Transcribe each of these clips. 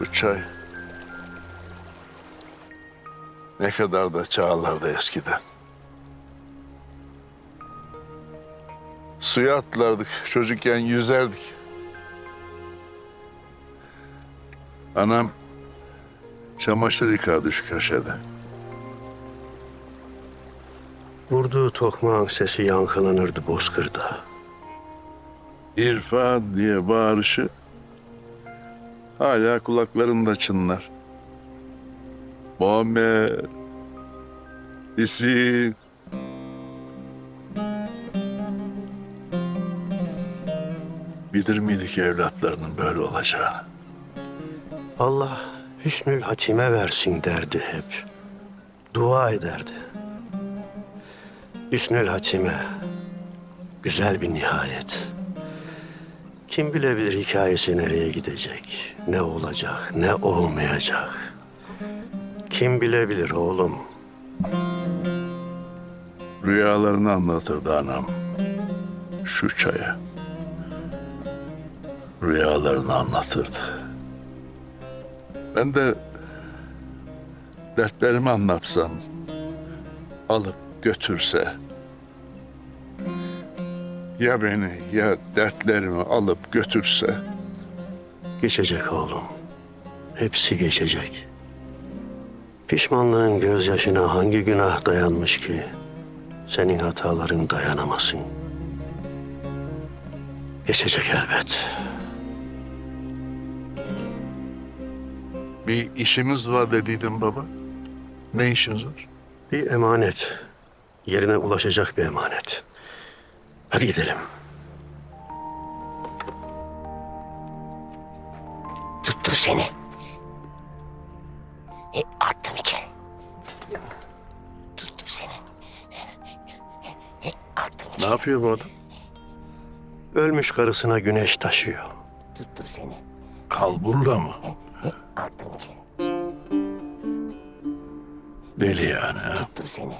Bu çay ne kadar da çağlardı eskiden. Suya atlardık, çocukken yüzerdik. Anam çamaşır yıkardı şu köşede. Vurduğu tokmağın sesi yankılanırdı bozkırda. İrfan diye bağırışı hala kulaklarımda çınlar. Muhammed, İsin. Bilir miydik evlatlarının böyle olacağını? Allah hüsnül hatime versin derdi hep. Dua ederdi. Hüsnül hatime. Güzel bir nihayet. Kim bilebilir hikayesi nereye gidecek? Ne olacak, ne olmayacak? Kim bilebilir oğlum? Rüyalarını anlatırdı anam. Şu çaya. Rüyalarını anlatırdı. Ben de dertlerimi anlatsam, alıp götürse, ya beni ya dertlerimi alıp götürse, Geçecek oğlum. Hepsi geçecek. Pişmanlığın gözyaşına hangi günah dayanmış ki senin hataların dayanamasın. Geçecek elbet. bir işimiz var dediydin baba. Ne işimiz var? Bir emanet. Yerine ulaşacak bir emanet. Hadi gidelim. Tuttum seni. E, attım içeri. Tuttum seni. E, attım Ne içeri. yapıyor bu adam? Ölmüş karısına güneş taşıyor. Tuttum seni. Kalburla mı? E, attım içeri. Deli yani ha? Tuttum seni.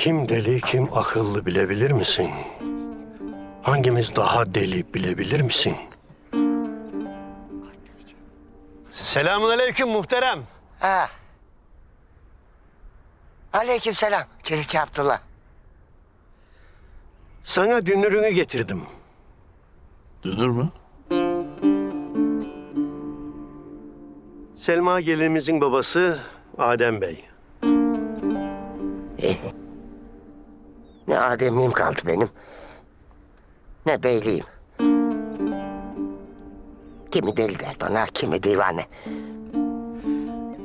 Kim deli kim akıllı bilebilir misin? Hangimiz daha deli bilebilir misin? Selamun aleyküm muhterem. Ha. Aleyküm selam. Çeliçi Abdullah. Sana dünürünü getirdim. Dönür mü? Selma gelinimizin babası Adem Bey. Ne ademliğim kaldı benim. Ne beyliğim. Kimi deli der bana, kimi divane.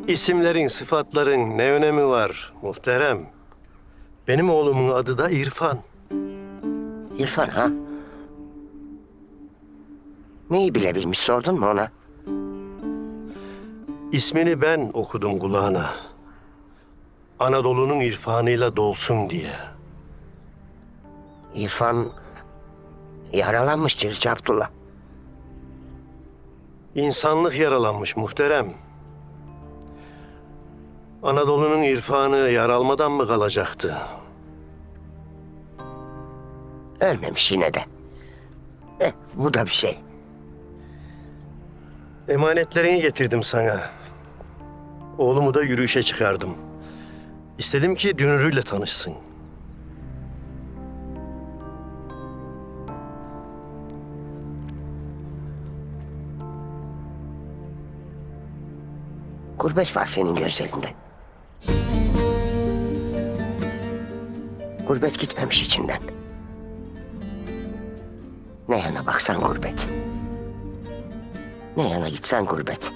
İsimlerin, sıfatların ne önemi var muhterem? Benim oğlumun adı da İrfan. İrfan ha? Neyi bilebilmiş sordun mu ona? İsmini ben okudum kulağına. Anadolu'nun irfanıyla dolsun diye. İrfan yaralanmış Çeliçi Abdullah. İnsanlık yaralanmış muhterem. Anadolu'nun irfanı yaralmadan mı kalacaktı? Ölmemiş yine de. Eh, bu da bir şey. Emanetlerini getirdim sana. Oğlumu da yürüyüşe çıkardım. İstedim ki dünürüyle tanışsın. Gurbet var senin gözlerinde. Gurbet gitmemiş içinden. Ne yana baksan gurbet. Ne yana gitsen gurbet.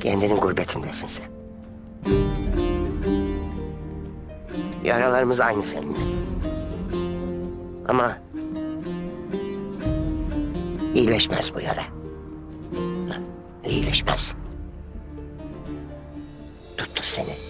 Kendinin gurbetindesin sen. Yaralarımız aynı seninle. Ama iyileşmez bu yara. İyileşmez. Tuttur seni.